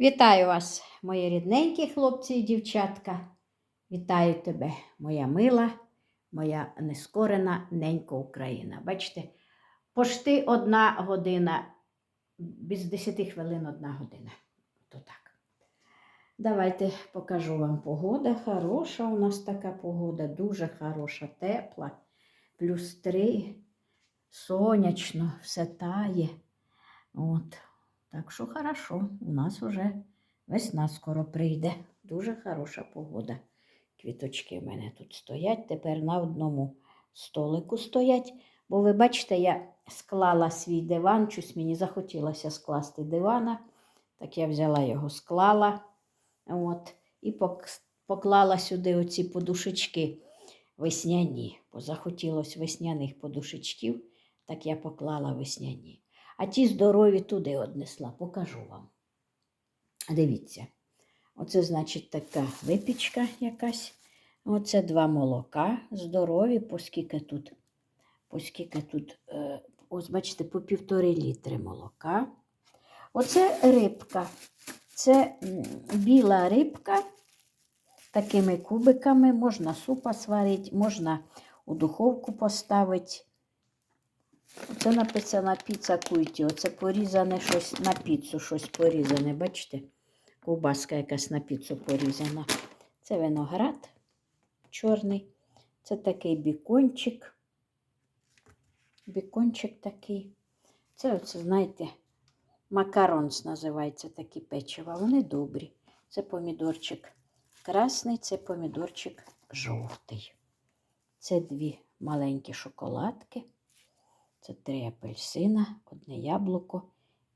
Вітаю вас, мої рідненькі хлопці і дівчатка. Вітаю тебе, моя мила, моя нескорена ненька Україна. Бачите, пошти одна година, без 10 хвилин одна година. То так. Давайте покажу вам погода. Хороша у нас така погода, дуже хороша, тепла. Плюс три, сонячно, все тає. От. Так що хорошо, у нас вже весна скоро прийде. Дуже хороша погода. Квіточки в мене тут стоять. Тепер на одному столику стоять. Бо ви бачите, я склала свій диван, щось мені захотілося скласти дивана. Так я взяла його, склала. От, і поклала сюди оці подушечки весняні. Бо захотілося весняних подушечків, так я поклала весняні. А ті здорові туди однесла, покажу вам. Дивіться, оце, значить, така випічка якась. Оце два молока здорові, по скільки тут, по скільки тут, е, ось бачите, по півтори літри молока. Оце рибка. Це біла рибка такими кубиками. Можна супа сварити, можна у духовку поставити. Це написано піца куйті. Оце порізане щось на піцу, щось порізане. Бачите? Ковбаска якась на піцу порізана. Це виноград чорний. Це такий бікончик. Бікончик такий. Це, оце, знаєте, макаронс називається такі печива. Вони добрі. Це помідорчик красний, це помідорчик жовтий. Це дві маленькі шоколадки. Це три апельсина, одне яблуко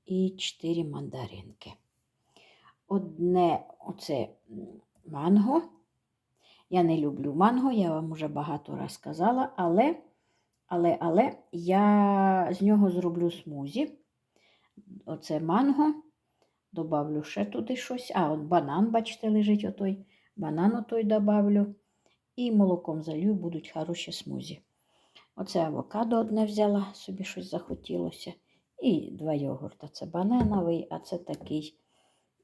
і чотири мандаринки. Одне оце манго. Я не люблю манго, я вам вже багато раз казала, але, але, але я з нього зроблю смузі. Оце манго. Добавлю ще туди щось. А, от банан, бачите, лежить отой. Банан отой добавлю. І молоком залью, будуть хороші смузі. Оце авокадо одне взяла, собі щось захотілося. І два йогурта. Це банановий, а це такий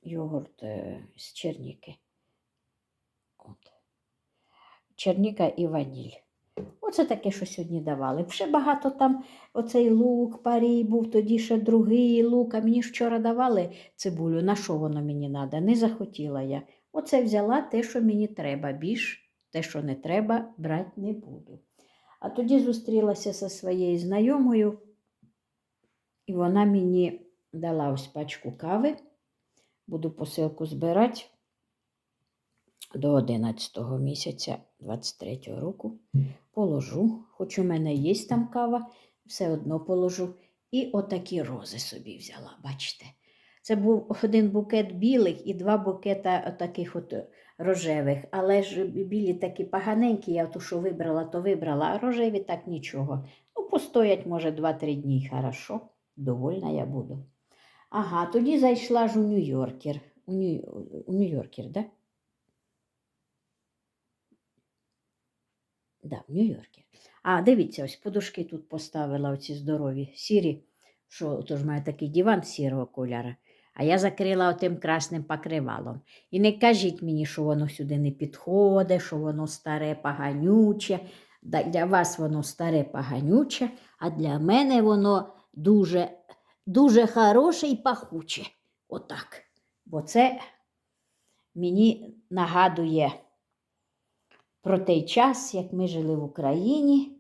йогурт е, з черніки. От. Черніка і ваніль. Оце таке, що сьогодні давали. Ще багато там оцей лук, парій був, тоді ще другий лук. А мені вчора давали цибулю. На що воно мені треба? Не захотіла я. Оце взяла те, що мені треба. Більш те, що не треба, брати не буду. А тоді зустрілася зі своєю знайомою, і вона мені дала ось пачку кави. Буду посилку збирати до 11 місяця 23 року. Положу, хоч у мене є там кава, все одно положу. І отакі рози собі взяла, бачите. Це був один букет білих і два букета таких от рожевих. Але ж білі такі поганенькі, я ту, що вибрала, то вибрала, а рожеві так нічого. Ну, постоять, може, 2-3 дні, хорошо, довольна я буду. Ага, тоді зайшла ж у Нью-Йоркер. У, Нью... у Нью-Йоркер, да? Да, в Нью-Йоркер. А, дивіться, ось подушки тут поставила оці здорові, сірі, що то ж має такий диван сірого кольору. А я закрила отим красним покривалом. І не кажіть мені, що воно сюди не підходить, що воно старе поганюче. Для вас воно старе поганюче, а для мене воно дуже, дуже хороше і пахуче. Отак. Бо це мені нагадує про той час, як ми жили в Україні,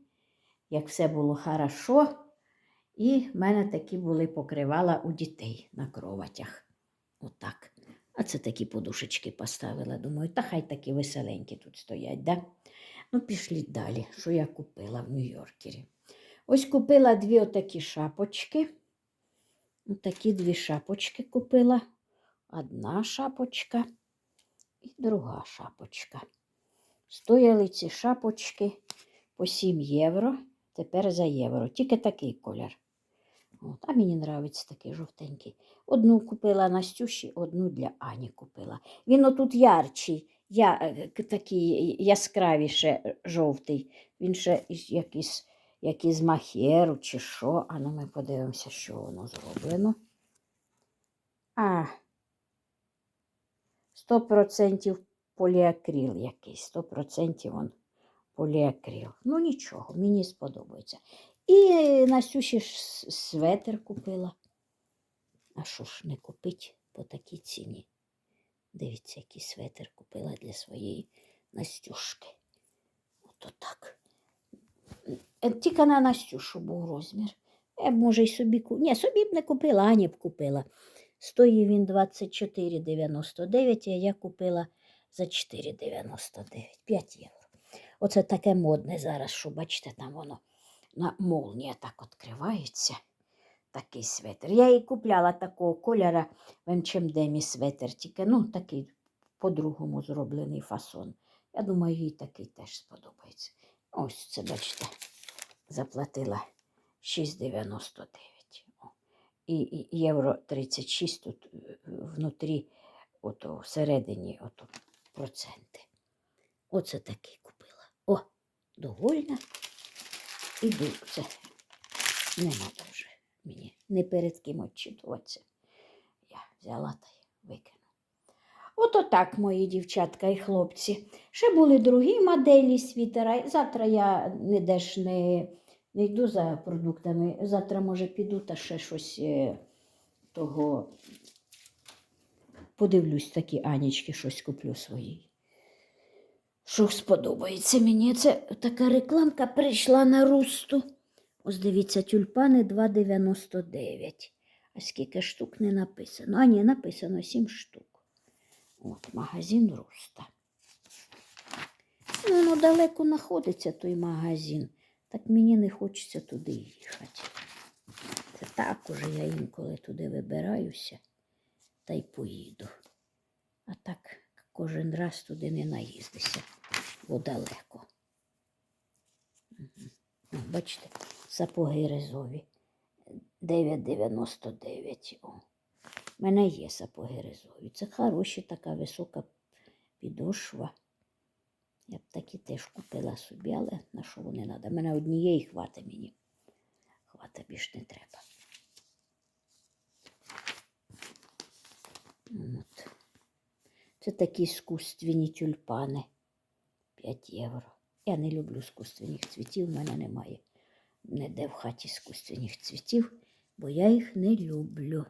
як все було хорошо. І в мене такі були покривала у дітей на кроватях. Отак. А це такі подушечки поставила. Думаю, та хай такі веселенькі тут стоять. Да? Ну, пішліть далі, що я купила в Нью-Йоркері. Ось купила дві отакі шапочки. Отакі дві шапочки купила. Одна шапочка і друга шапочка. Стояли ці шапочки по 7 євро. Тепер за євро. Тільки такий колір. От, а мені подобається такий жовтенький. Одну купила Настюші, одну для Ані купила. Він отут ярчий, я, е, такий яскравіше жовтий. Він ще якийсь, якийсь махеру чи що. А ну ми подивимося, що воно зроблено. А, 100% поліакрил якийсь. 100% он поліакрил. Ну нічого, мені сподобається. І Настюші ж светр купила. А що ж не купить по такій ціні? Дивіться, який светр купила для своєї Настюшки. Ото так. Тільки на Настюшу був розмір. Я б, може, й собі купила. Ні, собі б не купила, Ані б купила. Стоїть він 24,99, а я купила за 4,99. 5 євро. Оце таке модне зараз, що бачите, там воно на молнія так відкривається. Такий светр. Я їй купляла такого кольора в МЧМДМі светр, тільки ну, такий по-другому зроблений фасон. Я думаю, їй такий теж сподобається. Ось це, бачите, заплатила 6,99. І, і євро 36 тут е, внутрі, ото всередині ото проценти. Оце такий купила. О, довольна. Іду. Це не треба вже мені не перед ким отчитуватися. Я взяла та й викинула. Ото так, мої дівчатка і хлопці. Ще були другі моделі світера. Завтра я ніде ж не, не йду за продуктами. Завтра, може, піду та ще щось е, того. Подивлюсь, такі Анічки щось куплю своїй. Що сподобається мені. Це така рекламка прийшла на русту. Ось дивіться, тюльпани 2,99. А скільки штук не написано? А ні, написано 7 штук. От, магазин Руста. Ну, воно далеко знаходиться той магазин. Так мені не хочеться туди їхати. Це так уже я інколи туди вибираюся та й поїду. А так кожен раз туди не наїздися, бо далеко. Бачите, сапоги ризові. 9,99. У мене є сапоги ризові. Це хороші, така висока підошва. Я б такі теж купила собі, але на що вони треба? У мене однієї хвата мені. Хвата більш не треба. От. Це такі скусственні тюльпани. 5 євро. Я не люблю скусственних цвітів, в мене немає ніде в хаті скусственних цвітів, бо я їх не люблю.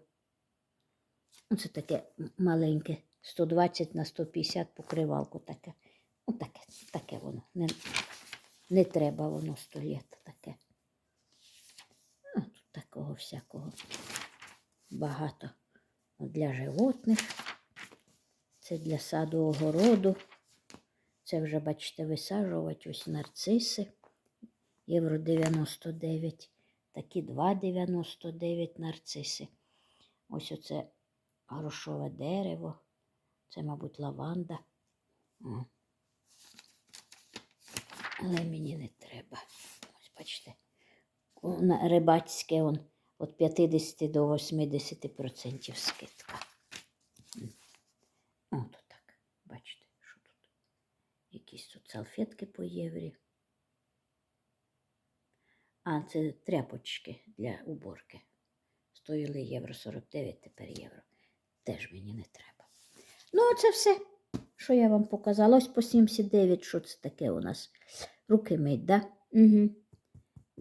Це таке маленьке, 120 на 150 покривалку таке. Ну, таке, воно. Не, не треба воно сто літ таке. Ну, тут такого всякого багато для животних. Це для саду огороду. Це вже, бачите, висаджувати ось нарциси. Євро 99, такі 2,99 нарциси. Ось оце грошове дерево. Це, мабуть, лаванда. О. Але мені не треба. Ось бачите. Рибацьке он від 50 до 80% скидка. М. От так. Бачите, що тут? Якісь тут салфетки по єврі. А, це тряпочки для уборки. Стоїли євро 49, тепер євро. Теж мені не треба. Ну, це все, що я вам показала. Ось по 79, що це таке у нас? Руки мить, да? Угу.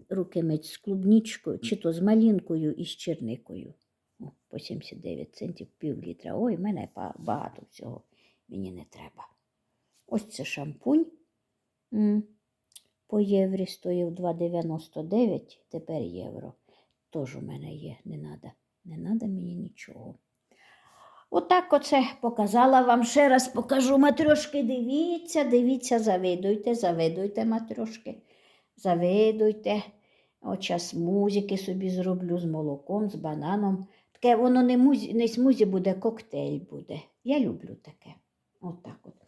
Руки мить з клубничкою, чи то з малинкою і з черникою. О, по 79 центів пів літра. Ой, в мене багато всього. Мені не треба. Ось це шампунь. По єврі стоїв 2,99, тепер євро. Тож у мене є, не треба. Не треба мені нічого. Отак оце показала вам. Ще раз покажу матрьошки. Дивіться, дивіться, завидуйте, завидуйте, матрьошки. Завидуйте. От час музики собі зроблю з молоком, з бананом. Таке воно не смузі буде, коктейль буде. Я люблю таке. Отак от.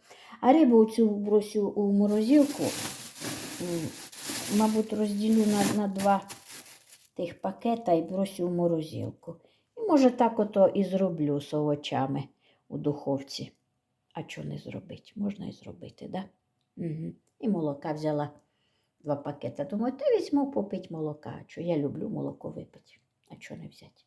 А рибу цю бросю у морозилку. Мабуть, розділю на, на два тих пакета і бросю в морозилку. І може так ото і зроблю з овочами у духовці. А що не зробити? Можна і зробити, да? Угу. І молока взяла два пакета. Думаю, та візьму попити молока. Що я люблю молоко випити. А що не взяти?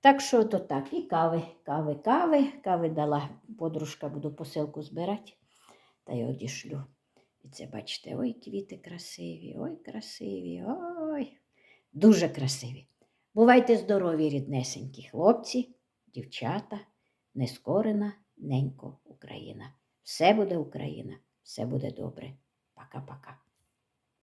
Так що то так, і кави, кави, кави, кави дала подружка, буду посилку збирати, та й одішлю. І це бачите, ой, квіти красиві, ой, красиві, ой, дуже красиві. Бувайте здорові, ріднесенькі хлопці, дівчата, нескорена ненько Україна. Все буде Україна, все буде добре. Пока-пока.